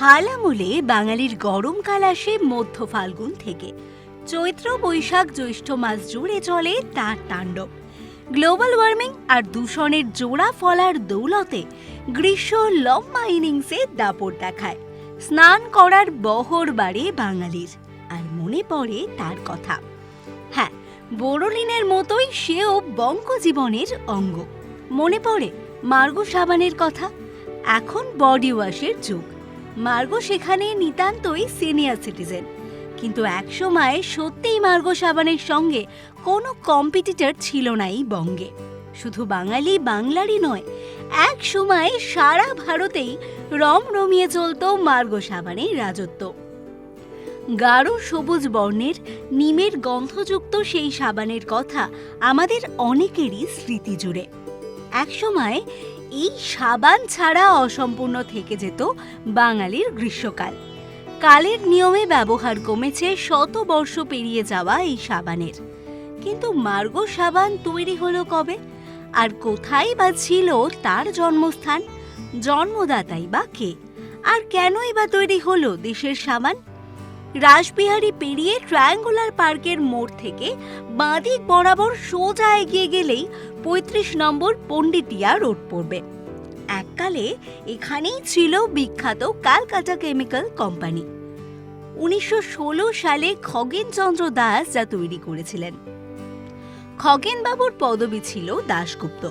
হালামুলে বাঙালির গরমকাল আসে মধ্য ফাল্গুন থেকে। চৈত্র বৈশাখ জ্যৈষ্ঠ মাস জুড়ে চলে তার তাণ্ডব। গ্লোবাল ওয়ার্মিং আর দূষণের জোড়া ফলার দৌলতে গ্রীষ্ম লম্বা ইনিংসে দাপট দেখায়। স্নান করার বহর বাড়ে বাঙালির, আর মনে পড়ে তার কথা। হ্যাঁ বোরোলিনের মতোই সেও বঙ্কজীবনের অঙ্গ। মনে পড়ে মার্গো সাবানের কথা, এখন বডি ওয়াশের যুগ। মার্গো সেখানে নিতান্তই সিনিয়র সিটিজেন। কিন্তু একসময় সত্যিই মার্গো সাবানের সঙ্গে কোনো কম্পিটিটর ছিল না এই বঙ্গে। শুধু বাঙালি, বাংলারই নয়, এক সময় সারা ভারতেই রম রমিয়ে চলতো মার্গো সাবানের রাজত্ব। গাঢ় সবুজ বর্ণের, নিমের গন্ধযুক্ত সেই সাবানের কথা আমাদের অনেকেরই স্মৃতি জুড়ে। একসময় এই সাবান ছাড়া অসম্পূর্ণ থেকে যেত বাঙালির গ্রীষ্মকাল। কালের নিয়মে ব্যবহার কমেছে শত বর্ষ পেরিয়ে যাওয়া এই সাবানের। কিন্তু মার্গ সাবান তৈরি হলো কবে? আর কোথায় বা ছিল তার জন্মস্থান? জন্মদাতাই বা কে? আর কেনই বা তৈরি হলো দেশের সাবান? রাসবিহারী পেরিয়ে ট্রায়াঙ্গুলার পার্কের মোড় থেকে বাঁদিক বরাবর সোজা এগিয়ে গেলেই পঁয়ত্রিশ নম্বর পণ্ডিতিয়া রোড পড়বে। এককালে এখানেই ছিল বিখ্যাত কালকাটা কেমিক্যাল কোম্পানি। উনিশশো সালে খগেনচন্দ্র দাস যা তৈরি করেছিলেন। খগেনবাবুর পদবি ছিল দাশগুপ্ত,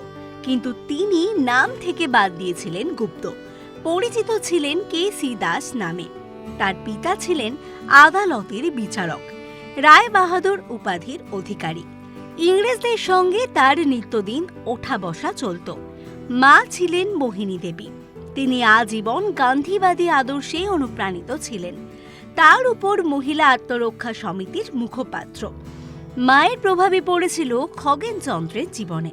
কিন্তু তিনি নাম থেকে বাদ দিয়েছিলেন গুপ্ত। পরিচিত ছিলেন কে সি দাস নামে। তার পিতা ছিলেন আদালতের বিচারক রায় বাহাদুর উপাধির অধিকারী। ইংরেজদের সঙ্গে তার নিত্যদিন ওঠা বসা চলত। মা ছিলেন মোহিনী দেবী। তিনি আজীবন গান্ধীবাদী আদর্শে অনুপ্রাণিত ছিলেন। তার উপর মহিলা আত্মরক্ষা সমিতির মুখপাত্র। মায়ের প্রভাবে পড়েছিল খগেনচন্দ্রের জীবনে।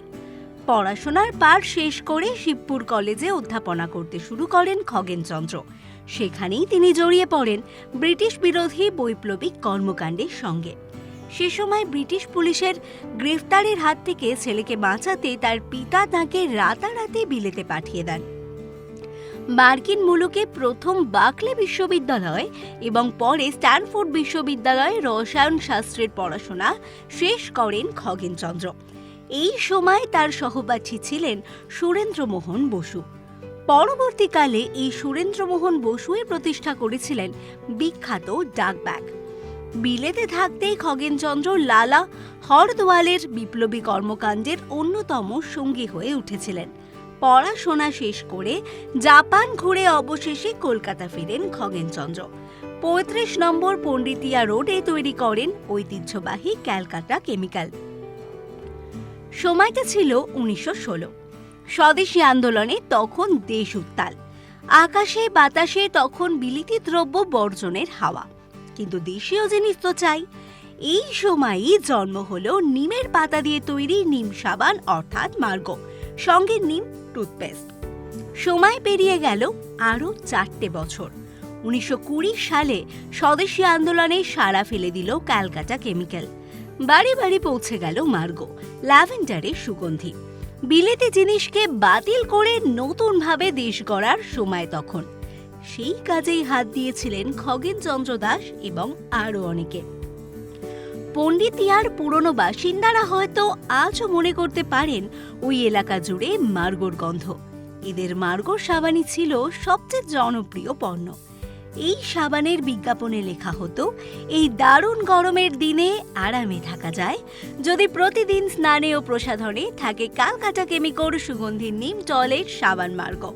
পড়াশোনার পাঠ শেষ করে শিবপুর কলেজে অধ্যাপনা করতে শুরু করেন খগেনচন্দ্র। সেখানেই তিনি জড়িয়ে পড়েন ব্রিটিশ বিরোধী বৈপ্লবিক কর্মকাণ্ডের সঙ্গে। সে সময় ব্রিটিশ পুলিশের গ্রেফতারের হাত থেকে ছেলেকে বাঁচাতে তার পিতা তাকে রাতারাতি বিলেতে পাঠিয়ে দেন। মার্কিন মুলুকে প্রথম বাকলে বিশ্ববিদ্যালয় এবং পরে স্ট্যানফোর্ড বিশ্ববিদ্যালয়ে রসায়ন শাস্ত্রের পড়াশোনা শেষ করেন খগেনচন্দ্র। এই সময় তার সহপাঠী ছিলেন সুরেন্দ্রমোহন বসু। পরবর্তীকালে এই সুরেন্দ্রমোহন বসুই প্রতিষ্ঠা করেছিলেন বিখ্যাত ডাকব্যাগ। বিলেতে থাকতেই খগেনচন্দ্র লালা হরদোয়ালের বিপ্লবী কর্মকাণ্ডের অন্যতম সঙ্গী হয়ে উঠেছিলেন। পড়াশোনা শেষ করে জাপান ঘুরে অবশেষে কলকাতা ফিরেন খগেনচন্দ্র। পঁয়ত্রিশ নম্বর পণ্ডিতিয়া রোডে তৈরি করেন ঐতিহ্যবাহী ক্যালকাটা কেমিক্যাল। সময়টা ছিল উনিশশো ষোলো। স্বদেশী আন্দোলনে তখন দেশ উত্তাল। আকাশে বাতাসে তখন বিলিতি দ্রব্য বর্জনের হাওয়া। কিন্তু দেশীয় জিনিস তো চাই। এই সময়ই জন্ম হলো নিমের পাতা দিয়ে তৈরি নিম সাবান, অর্থাৎ মার্গ। সঙ্গে নিম টুথপেস্ট। সময় পেরিয়ে গেল আরও চারটে বছর। উনিশশো কুড়ি সালে স্বদেশী আন্দোলনে সাড়া ফেলে দিল ক্যালকাটা কেমিক্যাল। বাড়ি বাড়ি পৌঁছে গেল মার্গো, ল্যাভেন্ডারের সুগন্ধি। বিলেতি জিনিসকে বাতিল করে নতুনভাবে দেশ গড়ার সময় তখন। সেই কাজেই হাত দিয়েছিলেন খগেন চন্দ্র দাস এবং আরও অনেকে। পণ্ডিতিয়ার পুরনো বাসিন্দারা হয়তো আজও মনে করতে পারেন, ওই এলাকা জুড়ে মার্গোর গন্ধ। এদের মার্গোর সাবানই ছিল সবচেয়ে জনপ্রিয় পণ্য। এই সাবানের বিজ্ঞাপনে লেখা হতো, এই দারুণ গরমের দিনে আরামে থাকা যায়। যদি প্রতিদিন স্নানে ও প্রসাধনে থাকে কালকাটা কেমিকোর সুগন্ধি নিম টয়লেট সাবান মার্গ।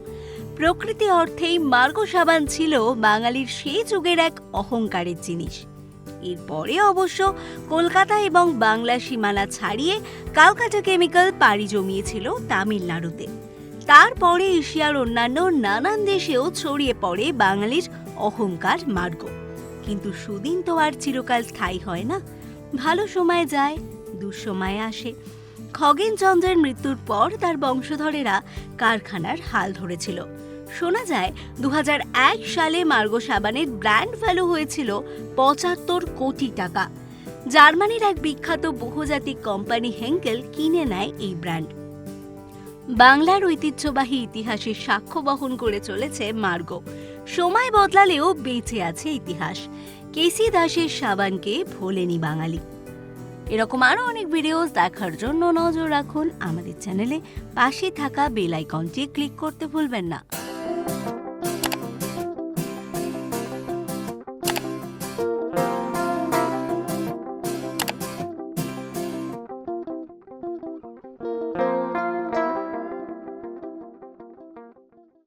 প্রকৃতি অর্থেই মার্গ সাবান ছিল বাঙালির সেই যুগের এক অহংকারের জিনিস। এরপরে অবশ্য কলকাতা এবং বাংলা সীমানা ছাড়িয়ে কালকাটা কেমিক্যাল পাড়ি জমিয়েছিল তামিলনাড়ুতে। তারপরে এশিয়ার অন্যান্য নানান দেশেও ছড়িয়ে পড়ে বাঙালির অহংকার মার্গ। কিন্তু সুদিন তো আর চিরকাল স্থায়ী হয় না। ভালো সময় যায়, দুঃসময় আসে। খগেনচন্দ্রের মৃত্যুর পর তার বংশধরেরা কারখানার হাল ধরেছিল। শোনা যায় দু হাজার এক সালে মার্গো সাবানের ব্র্যান্ড ভ্যালু হয়েছিল পঁচাত্তর কোটি টাকা। জার্মানির এক বিখ্যাত বহুজাতিক কোম্পানি হেঙ্কেল কিনে নেয় এই ব্র্যান্ড। বাংলার ঐতিহ্যবাহী ইতিহাসের সাক্ষ্য বহন করে চলেছে মার্গো। সময় বদলালেও বেঁচে আছে ইতিহাস। কেসি দাসের সাবানকে ভোলেনি বাঙালি। এরকম আরও অনেক ভিডিওস দেখার জন্য নজর রাখুন আমাদের চ্যানেলে পাশে থাকা বেল আইকনটি ক্লিক করতে ভুলবেন না।